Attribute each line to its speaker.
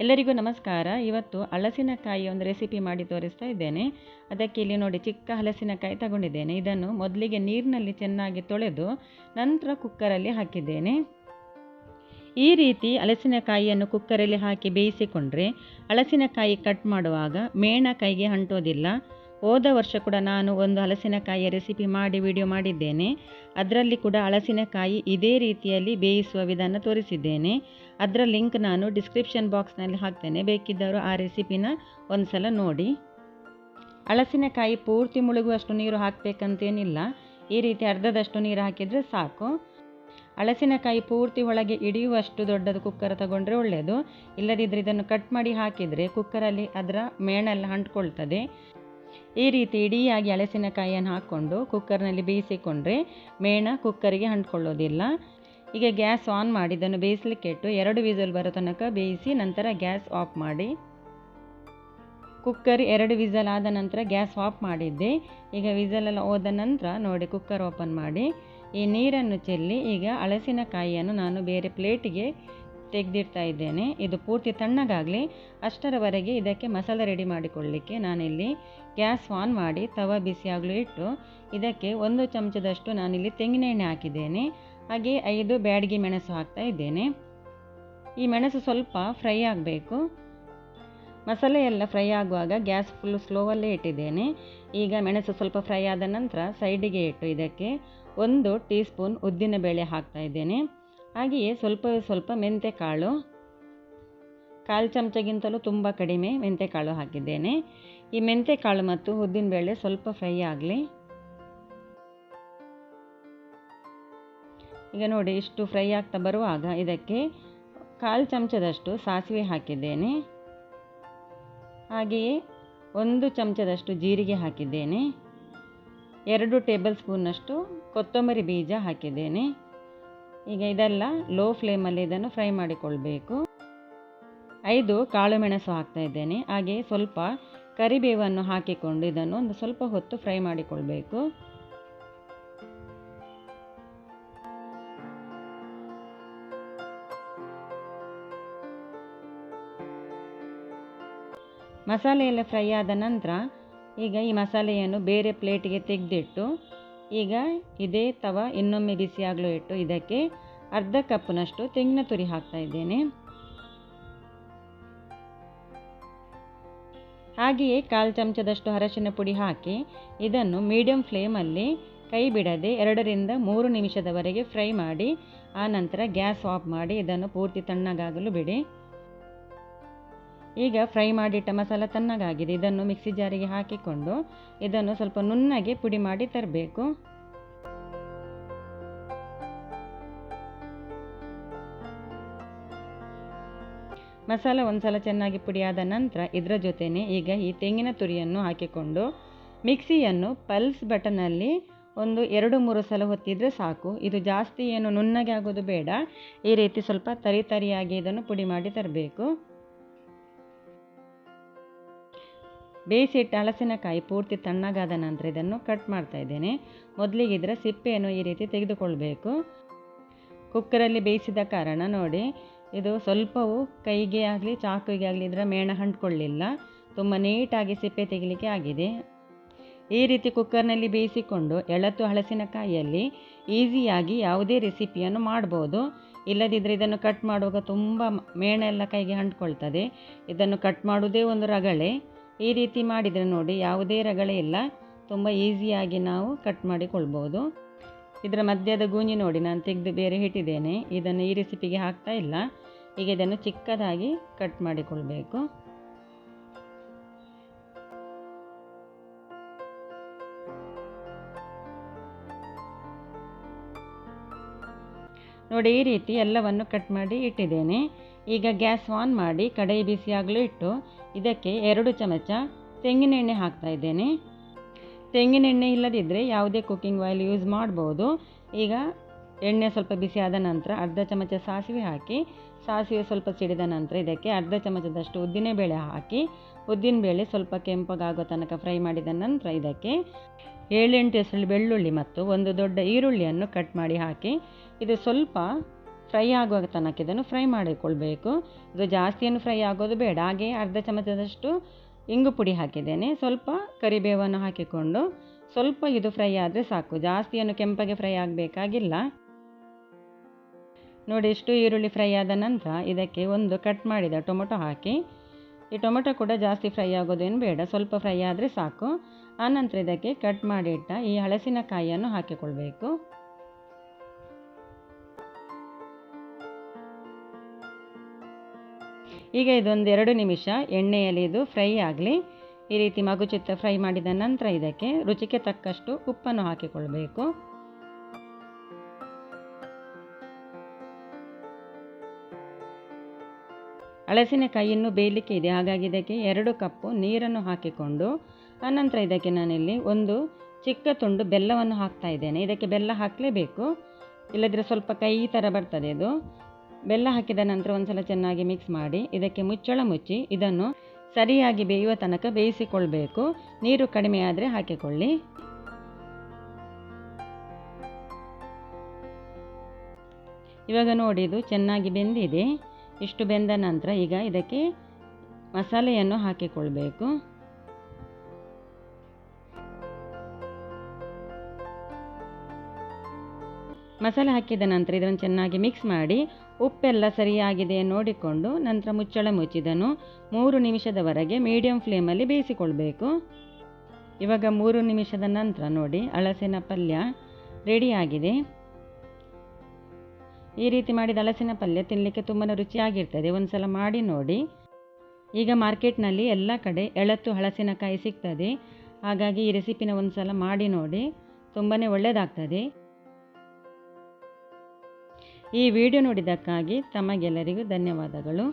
Speaker 1: ಎಲ್ಲರಿಗೂ ನಮಸ್ಕಾರ. ಇವತ್ತು ಹಲಸಿನಕಾಯಿ ಒಂದು ರೆಸಿಪಿ ಮಾಡಿ ತೋರಿಸ್ತಾ ಇದ್ದೇನೆ. ಅದಕ್ಕೆ ಇಲ್ಲಿ ನೋಡಿ ಚಿಕ್ಕ ಹಲಸಿನಕಾಯಿ ತಗೊಂಡಿದ್ದೇನೆ. ಇದನ್ನು ಮೊದಲಿಗೆ ನೀರಿನಲ್ಲಿ ಚೆನ್ನಾಗಿ ತೊಳೆದು ನಂತರ ಕುಕ್ಕರಲ್ಲಿ ಹಾಕಿದ್ದೇನೆ. ಈ ರೀತಿ ಹಲಸಿನಕಾಯಿಯನ್ನು ಕುಕ್ಕರಲ್ಲಿ ಹಾಕಿ ಬೇಯಿಸಿಕೊಂಡ್ರೆ ಹಲಸಿನಕಾಯಿ ಕಟ್ ಮಾಡುವಾಗ ಮೇಣ ಕೈಗೆ ಅಂಟೋದಿಲ್ಲ. ಹೋದ ವರ್ಷ ಕೂಡ ನಾನು ಒಂದು ಹಲಸಿನಕಾಯಿಯ ರೆಸಿಪಿ ಮಾಡಿ ವಿಡಿಯೋ ಮಾಡಿದ್ದೇನೆ. ಅದರಲ್ಲಿ ಕೂಡ ಹಲಸಿನಕಾಯಿ ಇದೇ ರೀತಿಯಲ್ಲಿ ಬೇಯಿಸುವ ವಿಧಾನ ತೋರಿಸಿದ್ದೇನೆ. ಅದರ ಲಿಂಕ್ ನಾನು ಡಿಸ್ಕ್ರಿಪ್ಷನ್ ಬಾಕ್ಸ್ನಲ್ಲಿ ಹಾಕ್ತೇನೆ. ಬೇಕಿದ್ದವರು ಆ ರೆಸಿಪಿನ ಒಂದು ಸಲ ನೋಡಿ. ಹಲಸಿನಕಾಯಿ ಪೂರ್ತಿ ಮುಳುಗುವಷ್ಟು ನೀರು ಹಾಕಬೇಕಂತೇನಿಲ್ಲ. ಈ ರೀತಿ ಅರ್ಧದಷ್ಟು ನೀರು ಹಾಕಿದರೆ ಸಾಕು. ಹಲಸಿನಕಾಯಿ ಪೂರ್ತಿ ಒಳಗೆ ಹಿಡಿಯುವಷ್ಟು ದೊಡ್ಡದು ಕುಕ್ಕರ್ ತಗೊಂಡ್ರೆ ಒಳ್ಳೆಯದು ಇಲ್ಲದಿದ್ದರೆ ಇದನ್ನು ಕಟ್ ಮಾಡಿ ಹಾಕಿದರೆ ಕುಕ್ಕರಲ್ಲಿ ಅದರ ಮೇಣೆಲ್ಲ ಅಂಟ್ಕೊಳ್ತದೆ. ಈ ರೀತಿ ಇಡಿಯಾಗಿ ಹಲಸಿನಕಾಯಿಯನ್ನು ಹಾಕ್ಕೊಂಡು ಕುಕ್ಕರ್ನಲ್ಲಿ ಬೇಯಿಸಿಕೊಂಡ್ರೆ ಮೇಣ ಕುಕ್ಕರಿಗೆ ಅಂಟ್ಕೊಳ್ಳೋದಿಲ್ಲ. ಈಗ ಗ್ಯಾಸ್ ಆನ್ ಮಾಡಿ ಇದನ್ನು ಬೇಯಿಸಲಿಕ್ಕೆ ಇಟ್ಟು ಎರಡು ವಿಸಲ್ ಬರೋ ತನಕ ಬೇಯಿಸಿ ನಂತರ ಗ್ಯಾಸ್ ಆಫ್ ಮಾಡಿ. ಕುಕ್ಕರ್ ಎರಡು ವಿಸಲ್ ಆದ ನಂತರ ಗ್ಯಾಸ್ ಆಫ್ ಮಾಡಿದ್ದೆ. ಈಗ ವಿಸಲೆಲ್ಲ ಹೋದ ನಂತರ ನೋಡಿ ಕುಕ್ಕರ್ ಓಪನ್ ಮಾಡಿ. ಈ ನೀರನ್ನು ಚೆಲ್ಲಿ ಈಗ ಹಲಸಿನಕಾಯಿಯನ್ನು ನಾನು ಬೇರೆ ಪ್ಲೇಟಿಗೆ ತೆಗೆದಿಡ್ತಾ ಇದ್ದೇನೆ. ಇದು ಪೂರ್ತಿ ತಣ್ಣಗಾಗಲಿ. ಅಷ್ಟರವರೆಗೆ ಇದಕ್ಕೆ ಮಸಾಲೆ ರೆಡಿ ಮಾಡಿಕೊಳ್ಳಲಿಕ್ಕೆ ನಾನಿಲ್ಲಿ ಗ್ಯಾಸ್ ಆನ್ ಮಾಡಿ ತವ ಬಿಸಿಯಾಗಲು ಇಟ್ಟು ಇದಕ್ಕೆ ಒಂದು ಚಮಚದಷ್ಟು ನಾನಿಲ್ಲಿ ತೆಂಗಿನ ಎಣ್ಣೆ ಹಾಕಿದ್ದೇನೆ. ಹಾಗೆ ಐದು ಬ್ಯಾಡಗಿ ಮೆಣಸು ಹಾಕ್ತಾ ಇದ್ದೇನೆ. ಈ ಮೆಣಸು ಸ್ವಲ್ಪ ಫ್ರೈ ಆಗಬೇಕು. ಮಸಾಲೆ ಎಲ್ಲ ಫ್ರೈ ಆಗುವಾಗ ಗ್ಯಾಸ್ ಫುಲ್ ಸ್ಲೋವಲ್ಲೇ ಇಟ್ಟಿದ್ದೇನೆ. ಈಗ ಮೆಣಸು ಸ್ವಲ್ಪ ಫ್ರೈ ಆದ ನಂತರ ಸೈಡಿಗೆ ಇಟ್ಟು ಇದಕ್ಕೆ ಒಂದು ಟೀ ಸ್ಪೂನ್ ಉದ್ದಿನಬೇಳೆ ಹಾಕ್ತಾ ಇದ್ದೇನೆ. ಹಾಗೆಯೇ ಸ್ವಲ್ಪ ಸ್ವಲ್ಪ ಮೆಂತೆಕಾಳು. ಕಾಲು ಚಮಚಗಿಂತಲೂ ತುಂಬ ಕಡಿಮೆ ಮೆಂತೆ ಕಾಳು ಹಾಕಿದ್ದೇನೆ. ಈ ಮೆಂತೆ ಕಾಳು ಮತ್ತು ಉದ್ದಿನಬೇಳೆ ಸ್ವಲ್ಪ ಫ್ರೈ ಆಗಲಿ. ಈಗ ನೋಡಿ ಇಷ್ಟು ಫ್ರೈ ಆಗ್ತಾ ಬರುವಾಗ ಇದಕ್ಕೆ ಕಾಲು ಚಮಚದಷ್ಟು ಸಾಸಿವೆ ಹಾಕಿದ್ದೇನೆ. ಹಾಗೆಯೇ ಒಂದು ಚಮಚದಷ್ಟು ಜೀರಿಗೆ ಹಾಕಿದ್ದೇನೆ. ಎರಡು ಟೇಬಲ್ ಸ್ಪೂನ್ನಷ್ಟು ಕೊತ್ತಂಬರಿ ಬೀಜ ಹಾಕಿದ್ದೇನೆ. ಈಗ ಇದೆಲ್ಲ ಲೋ ಫ್ಲೇಮಲ್ಲಿ ಇದನ್ನು ಫ್ರೈ ಮಾಡಿಕೊಳ್ಬೇಕು. ಐದು ಕಾಳು ಮೆಣಸು ಹಾಕ್ತಾ ಇದ್ದೇನೆ. ಹಾಗೆ ಸ್ವಲ್ಪ ಕರಿಬೇವನ್ನು ಹಾಕಿಕೊಂಡು ಇದನ್ನು ಒಂದು ಸ್ವಲ್ಪ ಹೊತ್ತು ಫ್ರೈ ಮಾಡಿಕೊಳ್ಬೇಕು. ಮಸಾಲೆ ಫ್ರೈ ಆದ ನಂತರ ಈಗ ಈ ಮಸಾಲೆಯನ್ನು ಬೇರೆ ಪ್ಲೇಟಿಗೆ ತೆಗೆದಿಟ್ಟು ಈಗ ಇದೇ ತವ ಇನ್ನೊಮ್ಮೆ ಬಿಸಿಯಾಗಲು ಇಟ್ಟು ಇದಕ್ಕೆ ಅರ್ಧ ಕಪ್ನಷ್ಟು ತೆಂಗಿನ ತುರಿ ಹಾಕ್ತಾ ಇದ್ದೇನೆ. ಹಾಗೆಯೇ ಕಾಲು ಚಮಚದಷ್ಟು ಅರಶಿನ ಪುಡಿ ಹಾಕಿ ಇದನ್ನು ಮೀಡಿಯಂ ಫ್ಲೇಮಲ್ಲಿ ಕೈ ಬಿಡದೆ ಎರಡರಿಂದ ಮೂರು ನಿಮಿಷದವರೆಗೆ ಫ್ರೈ ಮಾಡಿ, ಆನಂತರ ಗ್ಯಾಸ್ ಆಫ್ ಮಾಡಿ ಇದನ್ನು ಪೂರ್ತಿ ತಣ್ಣಗಾಗಲು ಬಿಡಿ. ಈಗ ಫ್ರೈ ಮಾಡಿಟ್ಟ ಮಸಾಲ ತಣ್ಣಗಾಗಿದೆ. ಇದನ್ನು ಮಿಕ್ಸಿ ಜಾರಿಗೆ ಹಾಕಿಕೊಂಡು ಇದನ್ನು ಸ್ವಲ್ಪ ನುಣ್ಣಗೆ ಪುಡಿ ಮಾಡಿ ತರಬೇಕು. ಮಸಾಲ ಒಂದ್ಸಲ ಚೆನ್ನಾಗಿ ಪುಡಿಯಾದ ನಂತರ ಇದರ ಜೊತೆನೆ ಈಗ ಈ ತೆಂಗಿನ ತುರಿಯನ್ನು ಹಾಕಿಕೊಂಡು ಮಿಕ್ಸಿಯನ್ನು ಪಲ್ಸ್ ಬಟನಲ್ಲಿ ಒಂದು ಎರಡು ಮೂರು ಸಲ ಹೊತ್ತಿದ್ರೆ ಸಾಕು. ಇದು ಜಾಸ್ತಿ ಏನು ನುಣ್ಣಗೆ ಆಗೋದು ಬೇಡ. ಈ ರೀತಿ ಸ್ವಲ್ಪ ತರಿ ತರಿಯಾಗಿ ಇದನ್ನು ಪುಡಿ ಮಾಡಿ ತರಬೇಕು. ಬೇಯಿಸಿಟ್ಟ ಹಲಸಿನಕಾಯಿ ಪೂರ್ತಿ ತಣ್ಣಗಾದ ನಂತರ ಇದನ್ನು ಕಟ್ ಮಾಡ್ತಾ ಇದ್ದೇನೆ. ಮೊದಲಿಗೆ ಇದರ ಸಿಪ್ಪೆಯನ್ನು ಈ ರೀತಿ ತೆಗೆದುಕೊಳ್ಬೇಕು. ಕುಕ್ಕರಲ್ಲಿ ಬೇಯಿಸಿದ ಕಾರಣ ನೋಡಿ, ಇದು ಸ್ವಲ್ಪವೂ ಕೈಗೆ ಆಗಲಿ, ಚಾಕುವಿಗೆ ಆಗಲಿ ಇದರ ಮೇಣ ಅಂಟ್ಕೊಳ್ಳಿಲ್ಲ. ತುಂಬ ನೀಟಾಗಿ ಸಿಪ್ಪೆ ತೆಗಿಲಿಕ್ಕೆ ಆಗಿದೆ. ಈ ರೀತಿ ಕುಕ್ಕರ್ನಲ್ಲಿ ಬೇಯಿಸಿಕೊಂಡು ಎಳತು ಹಲಸಿನಕಾಯಿಯಲ್ಲಿ ಈಸಿಯಾಗಿ ಯಾವುದೇ ರೆಸಿಪಿಯನ್ನು ಮಾಡ್ಬೋದು. ಇಲ್ಲದಿದ್ದರೆ ಇದನ್ನು ಕಟ್ ಮಾಡುವಾಗ ತುಂಬ ಮೇಣ ಎಲ್ಲ ಕೈಗೆ ಅಂಟ್ಕೊಳ್ತದೆ. ಇದನ್ನು ಕಟ್ ಮಾಡುವುದೇ ಒಂದು ರಗಳೆ. ಈ ರೀತಿ ಮಾಡಿದರೆ ನೋಡಿ ಯಾವುದೇ ರಗಳೆ ಇಲ್ಲ. ತುಂಬ ಈಸಿಯಾಗಿ ನಾವು ಕಟ್ ಮಾಡಿಕೊಳ್ಬೋದು. ಇದರ ಮಧ್ಯದ ಗೂಂಜಿ ನೋಡಿ, ನಾನು ತೆಗೆದು ಬೇರೆ ಇಟ್ಟಿದ್ದೇನೆ. ಇದನ್ನು ಈ ರೆಸಿಪಿಗೆ ಹಾಕ್ತಾ ಇಲ್ಲ. ಈಗ ಇದನ್ನು ಚಿಕ್ಕದಾಗಿ ಕಟ್ ಮಾಡಿಕೊಳ್ಬೇಕು. ನೋಡಿ, ಈ ರೀತಿ ಎಲ್ಲವನ್ನು ಕಟ್ ಮಾಡಿ ಇಟ್ಟಿದ್ದೇನೆ. ಈಗ ಗ್ಯಾಸ್ ಆನ್ ಮಾಡಿ ಕಡಾಯಿ ಬಿಸಿಯಾಗಲೂ ಇಟ್ಟು ಇದಕ್ಕೆ ಎರಡು ಚಮಚ ತೆಂಗಿನೆಣ್ಣೆ ಹಾಕ್ತಾ ಇದ್ದೇನೆ. ತೆಂಗಿನ ಎಣ್ಣೆ ಇಲ್ಲದಿದ್ದರೆ ಯಾವುದೇ ಕುಕ್ಕಿಂಗ್ ಆಯಿಲ್ ಯೂಸ್ ಮಾಡ್ಬೋದು. ಈಗ ಎಣ್ಣೆ ಸ್ವಲ್ಪ ಬಿಸಿ ಆದ ನಂತರ ಅರ್ಧ ಚಮಚ ಸಾಸಿವೆ ಹಾಕಿ, ಸಾಸಿವೆ ಸ್ವಲ್ಪ ಸಿಡಿದ ನಂತರ ಇದಕ್ಕೆ ಅರ್ಧ ಚಮಚದಷ್ಟು ಉದ್ದಿನಬೇಳೆ ಹಾಕಿ, ಉದ್ದಿನಬೇಳೆ ಸ್ವಲ್ಪ ಕೆಂಪಗಾಗೋ ತನಕ ಫ್ರೈ ಮಾಡಿದ ನಂತರ ಇದಕ್ಕೆ ಏಳೆಂಟು ಹೆಸರು ಬೆಳ್ಳುಳ್ಳಿ ಮತ್ತು ಒಂದು ದೊಡ್ಡ ಈರುಳ್ಳಿಯನ್ನು ಕಟ್ ಮಾಡಿ ಹಾಕಿ, ಇದು ಸ್ವಲ್ಪ ಫ್ರೈ ಆಗುವ ತನಕ ಇದನ್ನು ಫ್ರೈ ಮಾಡಿಕೊಳ್ಬೇಕು. ಇದು ಜಾಸ್ತಿಯನ್ನು ಫ್ರೈ ಆಗೋದು ಬೇಡ. ಹಾಗೆ ಅರ್ಧ ಚಮಚದಷ್ಟು ಇಂಗು ಪುಡಿ ಹಾಕಿದ್ದೇನೆ. ಸ್ವಲ್ಪ ಕರಿಬೇವನ್ನು ಹಾಕಿಕೊಂಡು ಸ್ವಲ್ಪ ಇದು ಫ್ರೈ ಆದರೆ ಸಾಕು. ಜಾಸ್ತಿಯನ್ನು ಕೆಂಪಗೆ ಫ್ರೈ ಆಗಬೇಕಾಗಿಲ್ಲ. ನೋಡಿ, ಇಷ್ಟು ಈರುಳ್ಳಿ ಫ್ರೈ ಆದ ನಂತರ ಇದಕ್ಕೆ ಒಂದು ಕಟ್ ಮಾಡಿದ ಟೊಮೊಟೊ ಹಾಕಿ. ಈ ಟೊಮೊಟೊ ಕೂಡ ಜಾಸ್ತಿ ಫ್ರೈ ಆಗೋದೇನು ಬೇಡ. ಸ್ವಲ್ಪ ಫ್ರೈ ಆದರೆ ಸಾಕು. ಆನಂತರ ಇದಕ್ಕೆ ಕಟ್ ಮಾಡಿಟ್ಟ ಈ ಹಲಸಿನಕಾಯಿಯನ್ನು ಹಾಕಿಕೊಳ್ಬೇಕು. ಈಗ ಇದೊಂದು ಎರಡು ನಿಮಿಷ, ಎಣ್ಣೆಯಲ್ಲಿ ಇದು ಫ್ರೈ ಆಗಲಿ. ಈ ರೀತಿ ಮಗುಚಿತ್ತ ಫ್ರೈ ಮಾಡಿದ ನಂತರ ಇದಕ್ಕೆ ರುಚಿಗೆ ತಕ್ಕಷ್ಟು ಉಪ್ಪನ್ನು ಹಾಕಿಕೊಳ್ಬೇಕು. ಹಳಸಿನಕಾಯಿಯನ್ನು ಬೇಯಲಿಕ್ಕೆ ಇದೆ, ಹಾಗಾಗಿ ಇದಕ್ಕೆ ಎರಡು ಕಪ್ಪು ನೀರನ್ನು ಹಾಕಿಕೊಂಡು ಆನಂತರ ಇದಕ್ಕೆ ನಾನಿಲ್ಲಿ ಒಂದು ಚಿಕ್ಕ ತುಂಡು ಬೆಲ್ಲವನ್ನು ಹಾಕ್ತಾ ಇದ್ದೇನೆ. ಇದಕ್ಕೆ ಬೆಲ್ಲ ಹಾಕಲೇಬೇಕು. ಇಲ್ಲದ್ರೆ ಸ್ವಲ್ಪ ಕೈ ಥರ ಬರ್ತದೆ ಇದು. ಬೆಲ್ಲ ಹಾಕಿದ ನಂತರ ಒಂದ್ಸಲ ಚೆನ್ನಾಗಿ ಮಿಕ್ಸ್ ಮಾಡಿ, ಇದಕ್ಕೆ ಮುಚ್ಚಳ ಮುಚ್ಚಿ ಇದನ್ನು ಸರಿಯಾಗಿ ಬೇಯುವ ತನಕ ಬೇಯಿಸಿಕೊಳ್ಬೇಕು. ನೀರು ಕಡಿಮೆ ಆದರೆ ಹಾಕಿಕೊಳ್ಳಿ. ಇವಾಗ ನೋಡಿ, ಇದು ಚೆನ್ನಾಗಿ ಬೆಂದಿದೆ. ಇಷ್ಟು ಬೆಂದ ನಂತರ ಈಗ ಇದಕ್ಕೆ ಮಸಾಲೆಯನ್ನು ಹಾಕಿಕೊಳ್ಬೇಕು. ಮಸಾಲೆ ಹಾಕಿದ ನಂತರ ಇದನ್ನು ಚೆನ್ನಾಗಿ ಮಿಕ್ಸ್ ಮಾಡಿ ಉಪ್ಪೆಲ್ಲ ಸರಿಯಾಗಿದೆ ನೋಡಿಕೊಂಡು ನಂತರ ಮುಚ್ಚಳ ಮುಚ್ಚಿದನು. ಮೂರು ನಿಮಿಷದವರೆಗೆ ಮೀಡಿಯಂ ಫ್ಲೇಮಲ್ಲಿ ಬೇಯಿಸಿಕೊಳ್ಬೇಕು. ಇವಾಗ ಮೂರು ನಿಮಿಷದ ನಂತರ ನೋಡಿ ಹಳಸಿನ ಪಲ್ಯ ರೆಡಿಯಾಗಿದೆ ಈ ರೀತಿ ಮಾಡಿದ ಹಲಸಿನ ಪಲ್ಯ ತಿನ್ನಲಿಕ್ಕೆ ತುಂಬಾ ರುಚಿಯಾಗಿರ್ತದೆ. ಒಂದು ಸಲ ಮಾಡಿ ನೋಡಿ. ಈಗ ಮಾರ್ಕೆಟ್ನಲ್ಲಿ ಎಲ್ಲ ಕಡೆ ಎಳತ್ತು ಹಳಸಿನಕಾಯಿ ಸಿಗ್ತದೆ. ಹಾಗಾಗಿ ಈ ರೆಸಿಪಿನ ಒಂದು ಸಲ ಮಾಡಿ ನೋಡಿ. ತುಂಬಾ ಒಳ್ಳೆಯದಾಗ್ತದೆ ಈ ವಿಡಿಯೋ ನೋಡಿದ್ದಕ್ಕಾಗಿ ತಮಗೆಲ್ಲರಿಗೂ ಧನ್ಯವಾದಗಳು.